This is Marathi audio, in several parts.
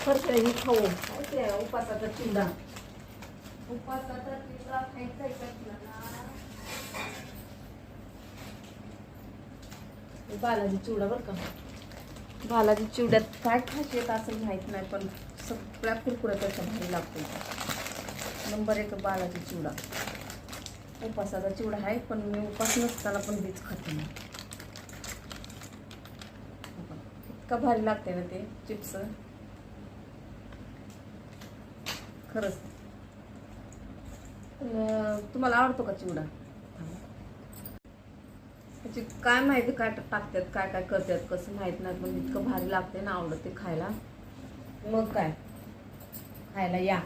साखर ही खाऊ काय ते उपासाचा चिवडा उपासाचा खायचा का बालाजी चिवडा बरं का. बालाजी चिवड्यात काय खासियत असं माहीत नाही पण सगळ्या कुरकुऱ्या त्याच्या भारी लागतो नंबर एक बालाजी चिवडा. उपासाचा चिवडा आहे पण मी उपास नसताना पण वीज खाते नाही इतका भारी लागते ना ते चिप्स. खरंच. अं, तुम्हाला आवडतो का चिवडा? त्याची काय माहिती काय टाकतात काय काय करतात कसं माहीत नाही पण इतकं भारी लागते ना आवडत ते खायला. मग काय? खायला या.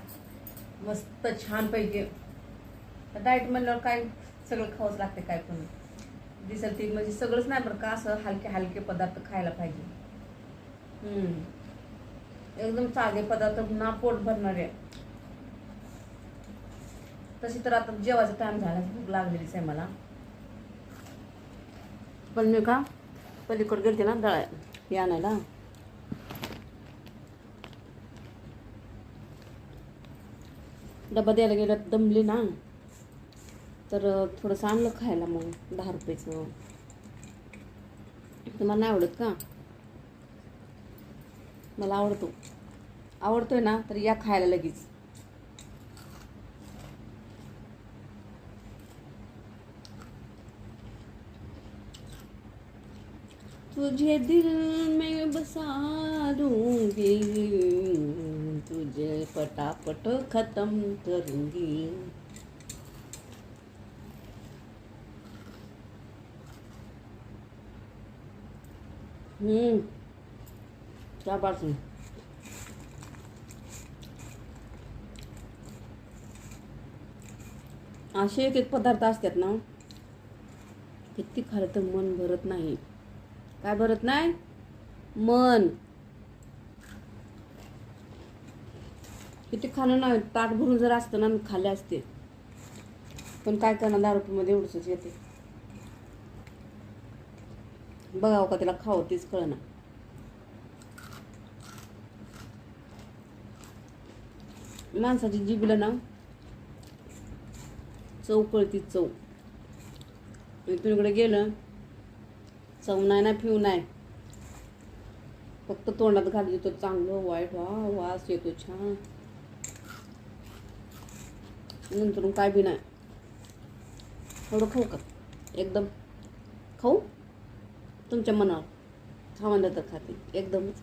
मस्त छान पैकी डाएट म्हणल्यावर काय सगळं खावंच लागते काय पण. दिसेल ती म्हणजे सगळंच नाही बरं का असं हलके हलके पदार्थ खायला पाहिजे. एकदम साधे पदार्थ ना पोट भरणारे. तशी तर आता जेवायचा टाइम झाला भूक लागलेलीच आहे मला. पण मी का? पलीकडे गेलते ना दळा हे आणायला. डबा द्यायला गेलं दमली ना. तर थोडंसं आणलं खायला मग दहा रुपयाचं. तुम्हाला नाही आवडत का? मला आवडतो. आवडतोय ना तर या खायला लगेच. तुझे दिल में बसा दूँगी, तुझे पटापट खत्म करूँगी। हम्म क्या बात है असे एक एक पदार्थ असतात ना, किती खाल्लं तर मन भरत नाही. काय भरत नाही? मन. किती खाणं नाही ताट भरून जर असतं ना मी खाल्ले असते. पण काय करणार दहा रुपयामध्ये एवढंच येते. बघावं का त्याला खावं तेच कळना. माणसाची जिबीला ना चव कळती चव. तुम्हीकडे गेलं चव नाही ना फिव नाही. फक्त तोंडात घालली तर चांगलं वाईट वा वास येतो छान. नंतर काय बी नाही. थोडं खाऊ का? एकदम. खाऊ? तुमच्या मनावर. खावा तर खाते. एकदमच.